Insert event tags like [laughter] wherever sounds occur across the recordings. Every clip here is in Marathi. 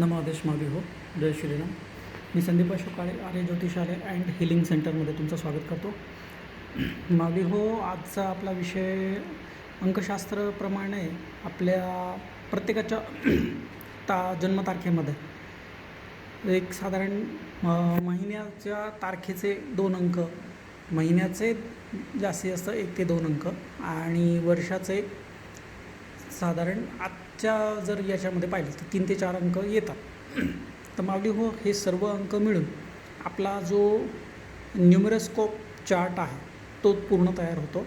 नमादेश मागे हो. जय श्रीराम. मी संदीप अशोक काळे आर्य ज्योतिषालय अँड हिलिंग सेंटरमध्ये तुमचं स्वागत करतो. मागे हो आजचा आपला विषय अंकशास्त्राप्रमाणे आपल्या प्रत्येकाच्या ता जन्मतारखेमध्ये. एक साधारण महिन्याच्या तारखेचे दोन अंक महिन्याचे जास्तीत जास्त एक ते दोन अंक आणि वर्षाचे साधारण आत च्या जर याच्यामध्ये पाहिलं तर तीन ते चार अंक येतात. [clears throat] तर मावली हो हे सर्व अंक मिळून आपला जो न्युमरस्कोप चार्ट आहे तो पूर्ण तयार होतो.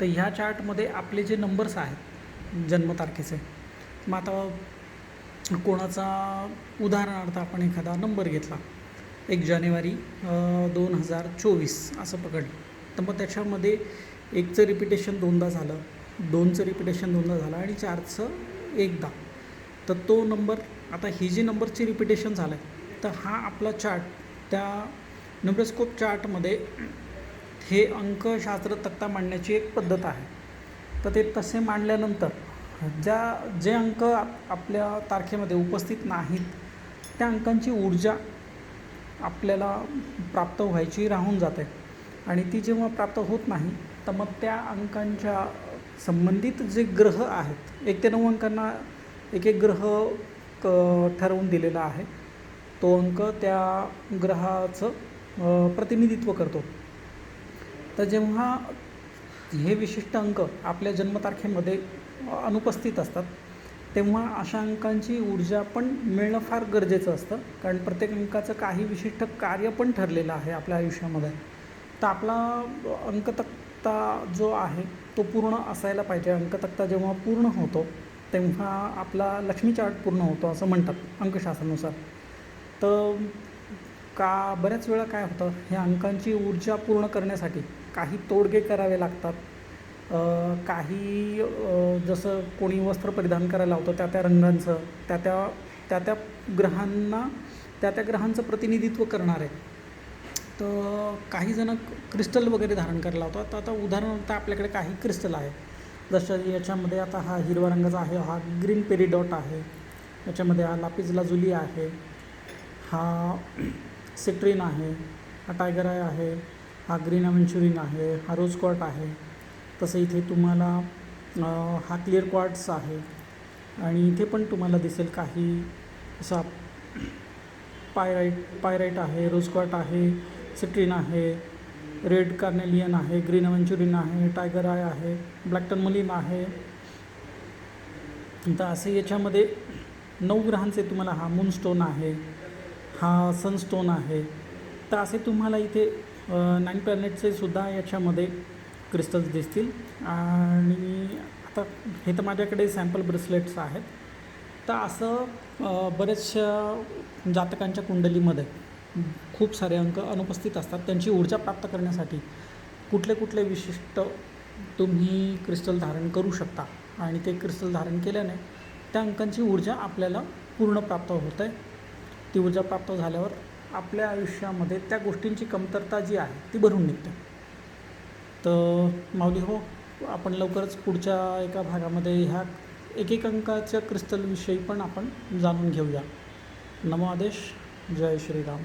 तर ह्या चार्टमध्ये आपले जे नंबर्स आहेत जन्मतारखेचे मग आता कोणाचा उदाहरणार्थ आपण एखादा नंबर घेतला एक जानेवारी दोन हजार चोवीस असं पकडलं. तर मग त्याच्यामध्ये एकचं रिपिटेशन दोनदा झालं दोनचं रिपिटेशन दोनदा झालं आणि चारचं एकदा. तर तो नंबर आता ही जी नंबरची रिपिटेशन झालं आहे तर हा आपला चार्ट त्या नंबरस्कोप चार्टमध्ये हे अंकशास्त्र तक्ता मांडण्याची एक पद्धत आहे. तर ते तसे मांडल्यानंतर ज्या जे अंक आप- आपल्या तारखेमध्ये उपस्थित नाहीत त्या अंकांची ऊर्जा आपल्याला प्राप्त व्हायची राहून जाते. आणि ती जेव्हा प्राप्त होत नाही तर मग त्या अंकांच्या संबंधित जे ग्रह आहेत एक ते नऊ अंकांना एक एक ग्रह क ठरवून दिलेला आहे. तो अंक त्या ग्रहाचं प्रतिनिधित्व करतो. तर जेव्हा हे विशिष्ट अंक आपल्या जन्मतारखेमध्ये अनुपस्थित असतात तेव्हा अशा अंकांची ऊर्जा पण मिळणं फार गरजेचं असतं. कारण प्रत्येक अंकाचं काही विशिष्ट कार्य पण ठरलेलं आहे आपल्या आयुष्यामध्ये. तर आपला अंकतक्ता जो आहे तो पूर्ण असायला पाहिजे. अंकतक्ता जेव्हा पूर्ण होतो तेव्हा आपला लक्ष्मी चार्ट पूर्ण होतो असं म्हणतात अंकशास्त्रानुसार. तर का बऱ्याच वेळा काय होतं ह्या अंकांची ऊर्जा पूर्ण करण्यासाठी काही तोडगे करावे लागतात. काही जसं कोणी वस्त्र परिधान करायला होतं त्या त्या रंगांचं त्या त्या त्या त्या ग्रहांना त्या त्या ग्रहांचं प्रतिनिधित्व करणार. आहे तर काही जण क्रिस्टल वगैरे धारण करायला लावतात. तर आता उदाहरणार्थ आपल्याकडे काही क्रिस्टल आहे. जसं याच्यामध्ये आता हा हिरवा रंगाचा आहे हा ग्रीन पेरिडॉट आहे. याच्यामध्ये हा लापिज लाजुली आहे. हा सिट्रिन आहे. हा टायगर आय आहे. हा ग्रीन अवेंचुरिन आहे. हा रोज क्वार्ट आहे. तसं इथे तुम्हाला हा क्लिअर क्वार्ट्स आहे. आणि इथे पण तुम्हाला दिसेल काही असा पायराईट पायराईट आहे रोज क्वार्ट आहे. सिट्रिन आहे रेड कार्नेलियन आहे ग्रीन अवेंचुरिन आहे टायगर आय आहे ब्लॅक टर्मलिन आहे. तर असे याच्यामध्ये नऊ ग्रहांचे तुम्हाला हा मूनस्टोन आहे हा सनस्टोन आहे. तर असे तुम्हाला इथे नाईन प्लॅनेटचे सुद्धा याच्यामध्ये क्रिस्टल्स दिसतील. आणि आता हे तर माझ्याकडे सॅम्पल ब्रेसलेट्स आहेत. तर असं बऱ्याचशा जातकांच्या कुंडलीमध्ये खूप सारे अंक अनुपस्थित असतात. त्यांची ऊर्जा प्राप्त करण्यासाठी कुठले कुठले विशिष्ट तुम्ही क्रिस्टल धारण करू शकता. आणि ते क्रिस्टल धारण केल्याने त्या अंकांची ऊर्जा आपल्याला पूर्ण प्राप्त होत. आहे ती ऊर्जा प्राप्त झाल्यावर आपल्या आयुष्यामध्ये त्या गोष्टींची कमतरता जी आहे ती भरून निघते. तर माऊली हो आपण लवकरच पुढच्या एका भागामध्ये ह्या एक एक अंकाच्या क्रिस्टलविषयी पण आपण जाणून घेऊया. नमो आदेश. जय श्रीराम.